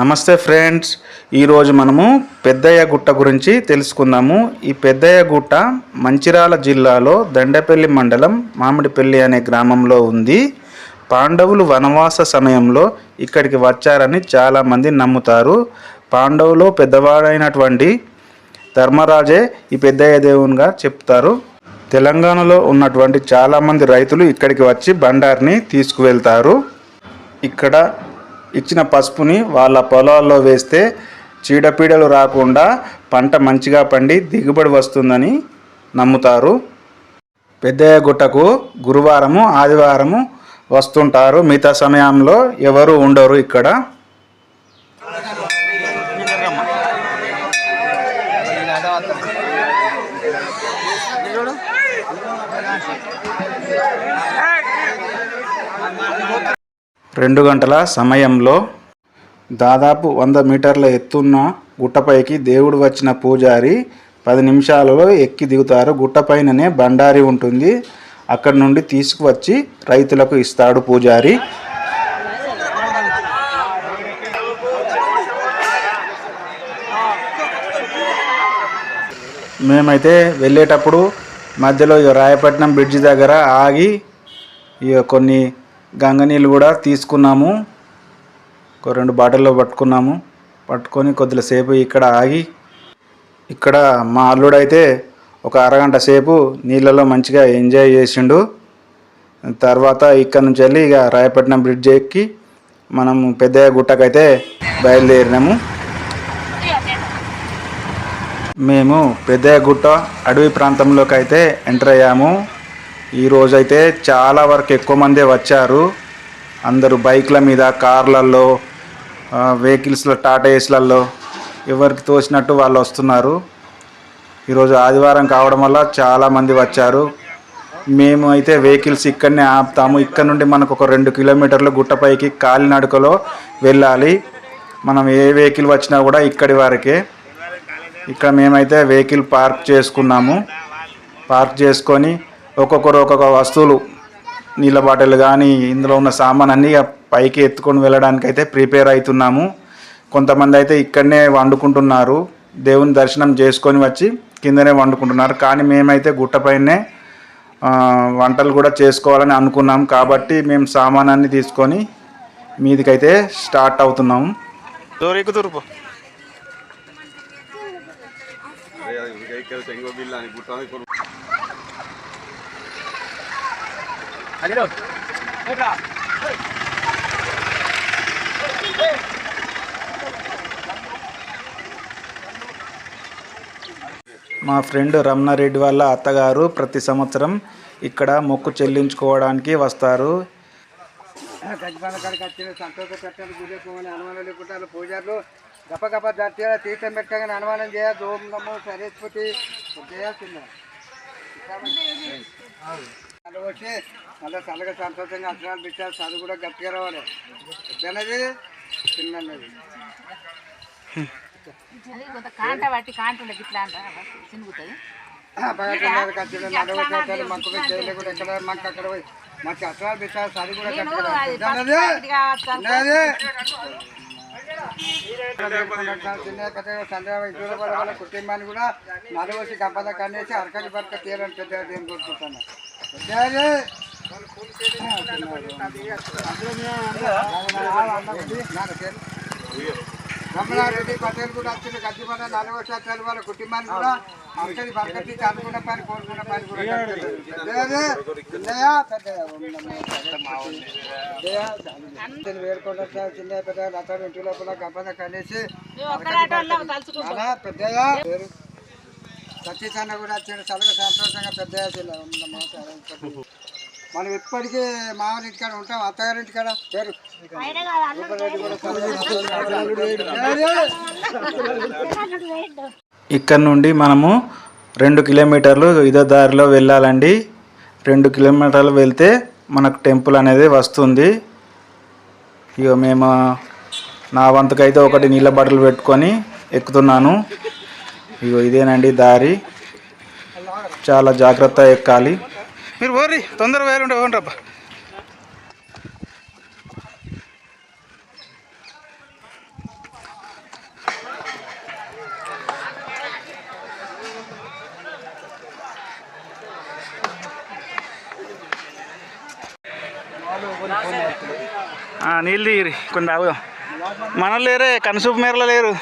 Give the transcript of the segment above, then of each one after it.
నమస్తే ఫ్రెండ్స్. ఈరోజు మనము పెద్దయ్య గుట్ట గురించి తెలుసుకుందాము. ఈ పెద్దయ్య గుట్ట మంచిరాల జిల్లాలో దండపల్లి మండలం మామిడిపల్లి అనే గ్రామంలో ఉంది. పాండవులు వనవాస సమయంలో ఇక్కడికి వచ్చారని చాలామంది నమ్ముతారు. పాండవులు పెద్దవాడైనటువంటి ధర్మరాజే ఈ పెద్దయ్య దేవునిగా చెప్తారు. తెలంగాణలో ఉన్నటువంటి చాలామంది రైతులు ఇక్కడికి వచ్చి బండారిని తీసుకువెళ్తారు. ఇక్కడ ఇచ్చిన పసుపుని వాళ్ళ పొలాల్లో వేస్తే చీడపీడలు రాకుండా పంట మంచిగా పండి దిగుబడి వస్తుందని నమ్ముతారు. పెద్దయ్య గుట్టకు గురువారము ఆదివారము వస్తుంటారు. మిగతా సమయంలో ఎవరు ఉండరు ఇక్కడ. రెండు గంటల సమయంలో దాదాపు వంద మీటర్ల ఎత్తున్న గుట్టపైకి దేవుడు వచ్చిన పూజారి పది నిమిషాలలో ఎక్కి దిగుతారు. గుట్టపైననే బండారి ఉంటుంది. అక్కడి నుండి తీసుకువచ్చి రైతులకు ఇస్తాడు పూజారి. మేమైతే వెళ్ళేటప్పుడు మధ్యలో రాయపట్నం బ్రిడ్జి దగ్గర ఆగి ఇక కొన్ని గంగ నీళ్ళు కూడా తీసుకున్నాము. ఒక రెండు బాటిల్లో పట్టుకున్నాము. పట్టుకొని కొద్దిసేపు ఇక్కడ ఆగి ఇక్కడ మా అల్లుడైతే ఒక అరగంట సేపు నీళ్ళలో మంచిగా ఎంజాయ్ చేసిండు. తర్వాత ఇక్కడ నుంచి వెళ్ళి ఇక రాయపట్నం బ్రిడ్జ్ ఎక్కి మనం పెద్ద గుట్టకైతే బయలుదేరినాము. మేము పెద్ద గుట్ట అడవి ప్రాంతంలోకి అయితే ఎంటర్ అయ్యాము. ఈరోజైతే చాలా వరకు ఎక్కువ మందే వచ్చారు. అందరూ బైక్ల మీద కార్లల్లో వెహికల్స్లో టాటా ఏస్లలో ఎవరికి తోచినట్టు వాళ్ళు వస్తున్నారు. ఈరోజు ఆదివారం కావడం వల్ల చాలామంది వచ్చారు. మేము అయితే వెహికల్స్ ఇక్కడనే ఆపుతాము. ఇక్కడ నుండి మనకు ఒక రెండు కిలోమీటర్లు గుట్టపైకి కాలినడకలో వెళ్ళాలి. మనం ఏ వెహికల్ వచ్చినా కూడా ఇక్కడి వరకే. ఇక్కడ మేమైతే వెహికల్ పార్క్ చేసుకున్నాము. పార్క్ చేసుకొని ఒక్కొక్కరు ఒక్కొక్క వస్తువులు నీళ్ళ బాటిల్ కానీ ఇందులో ఉన్న సామాన్ అన్నీ పైకి ఎత్తుకొని వెళ్ళడానికి అయితే ప్రిపేర్ అవుతున్నాము కొంతమంది అయితే ఇక్కడనే వండుకుంటున్నారు. దేవుని దర్శనం చేసుకొని వచ్చి కిందనే వండుకుంటున్నారు. కానీ మేమైతే గుట్టపైనే వంటలు కూడా చేసుకోవాలని అనుకున్నాం. కాబట్టి మేము సామానాన్ని తీసుకొని మీదికైతే స్టార్ట్ అవుతున్నాము. తూర్పు మా ఫ్రెండ్ రమణారెడ్డి వాళ్ళ అత్తగారు ప్రతి సంవత్సరం ఇక్కడ మొక్కు చెల్లించుకోవడానికి వస్తారు. కాడికి వచ్చిన సంతోష పెట్టాలి గుడి పోమని అనుమానం లేకుండా పూజారులు గప్ప గప్ప జట్టిగా తీర్థం పెట్టగానే అనుమానం చేయదు ఓం నమో సరస్వతి. చేయాల్సిందే వచ్చి మళ్ళీ చల్లగా సంతోషంగా అక్షరాలు పెట్టారు చదువు కూడా గట్టిగా రావాలి. పెద్దనది చిన్నది. కాంట పట్టి కాంట ఉండదు ఇట్లా అంట చినుగుతుంది పగటిన్నర కచ్చిన నడవచ్చారు మాకు చేయలే కూడా ఎక్కడ అక్కడ పోయి పెట్టారు కూడా కుటుంబాన్ని కూడా నడవసి గంపద కన్నేసి అరకలి బరక తీరని పెద్ద నేను కోరుకుంటాను పెద్దది. రమణారెడ్డి పటేల్ కూడా వచ్చింది గడ్డిపడ నలభై వాళ్ళ కుటుంబాన్ని కూడా అక్కడి బరకటి చదువుకున్న పని కోరుకున్న పని కూడా చిన్న పెద్ద అతను ఇంటి లోపల గంపద కనేసి పెద్దయ్య సతీష్ అన్న కూడా వచ్చాడు. చదువు సంతోషంగా. చాలా సంతోషం. మనం ఇప్పటికీ మామూలు ఇంటికాడ ఉంటాం అత్తగారి ఇంటికాడ పేరు. ఇక్కడ నుండి మనము రెండు కిలోమీటర్లు ఇదో దారిలో వెళ్ళాలండి. రెండు కిలోమీటర్లు వెళ్తే మనకు టెంపుల్ అనేది వస్తుంది. ఇక మేము నా వంతుకైతే ఒకటి నీళ్ళ బాటిల్ పెట్టుకొని ఎక్కుతున్నాను. ఇగో ఇదేనండి దారి. చాలా జాగ్రత్త ఎక్కాలి. మీరు పోరీ తొందరగా వేరు ఓండి నీళ్ళు నీళ్ళు కొన్ని తాగుదాం. మనలు లేరే కనసూపు మేరలో లేరు.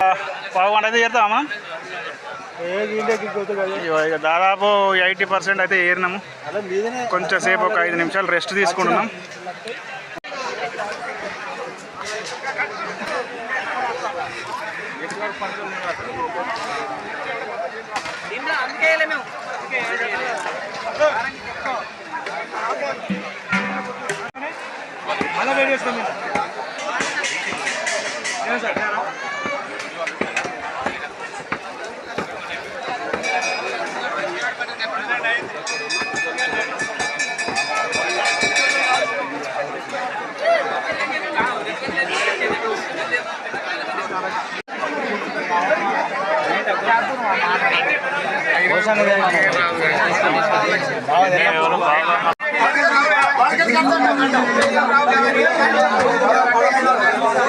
పావు గంట అయితే ఇక దాదాపు ఎయిటీ పర్సెంట్ అయితే ఏరినాము. కొంచెం సేపు ఒక ఐదు నిమిషాలు రెస్ట్ తీసుకుంటున్నాం. పైసా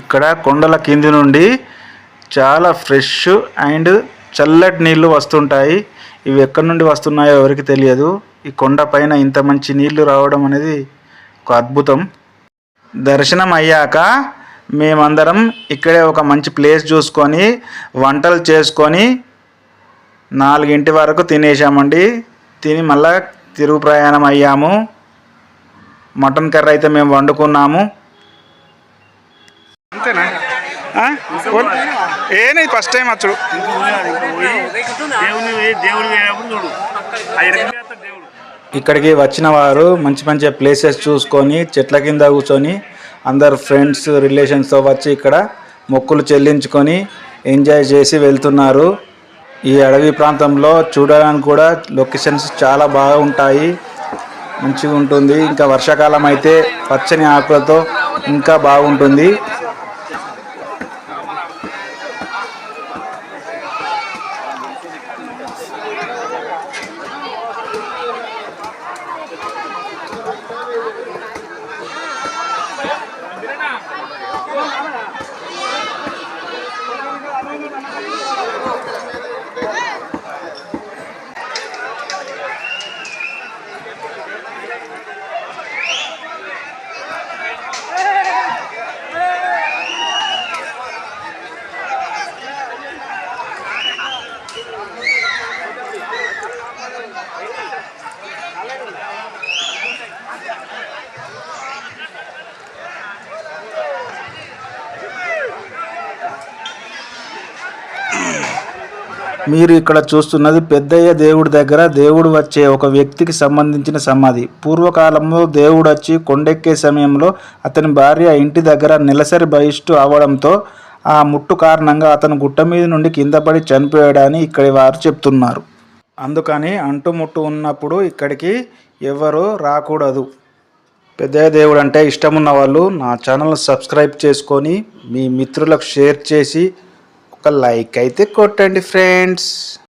ఇక్కడ కొండల కింది నుండి చాలా ఫ్రెష్ అండ్ చల్లటి నీళ్ళు వస్తుంటాయి. ఇవి ఎక్కడి నుండి వస్తున్నాయో ఎవరికి తెలియదు. ఈ కొండ పైన ఇంత మంచి నీళ్ళు రావడం అనేది ఒక అద్భుతం. దర్శనం అయ్యాక మేమందరం ఇక్కడే ఒక మంచి ప్లేస్ చూసుకొని వంటలు చేసుకొని నాలుగింటి వరకు తినేసామండి తిని మళ్ళా తిరుగు ప్రయాణం అయ్యాము. మటన్ కర్రీ అయితే మేము వండుకున్నాము. అంతేనా? ఏనే ఫస్ట్ టైం దేవుని దేవుడు దేవుడు. ఇక్కడికి వచ్చిన వారు మంచి మంచి ప్లేసెస్ చూసుకొని చెట్ల కింద కూర్చొని అందరు ఫ్రెండ్స్ రిలేషన్స్తో వచ్చి ఇక్కడ మొక్కులు చెల్లించుకొని ఎంజాయ్ చేసి వెళ్తున్నారు. ఈ అడవి ప్రాంతంలో చూడడానికి కూడా లొకేషన్స్ చాలా బాగా ఉంటాయి. మంచిగా ఉంటుంది ఇంకా వర్షాకాలం అయితే పచ్చని ఆకులతో ఇంకా బాగుంటుంది. మీరు ఇక్కడ చూస్తున్నది పెద్దయ్య దేవుడి దగ్గర దేవుడు వచ్చే ఒక వ్యక్తికి సంబంధించిన సమాధి. పూర్వకాలంలో దేవుడు వచ్చి కొండెక్కే సమయంలో అతని భార్య ఇంటి దగ్గర నెలసరి బహిష్టు అవడంతో ఆ ముట్టు కారణంగా అతను గుట్ట మీద నుండి కింద పడి చనిపోయాడని ఇక్కడి వారు చెప్తున్నారు. అందుకని అంటుముట్టు ఉన్నప్పుడు ఇక్కడికి ఎవరు రాకూడదు. పెద్దయ్య దేవుడు అంటే ఇష్టమున్న వాళ్ళు నా ఛానల్ సబ్స్క్రైబ్ చేసుకొని మీ మిత్రులకు షేర్ చేసి ఒక లైక్ అయితే కొట్టండి ఫ్రెండ్స్.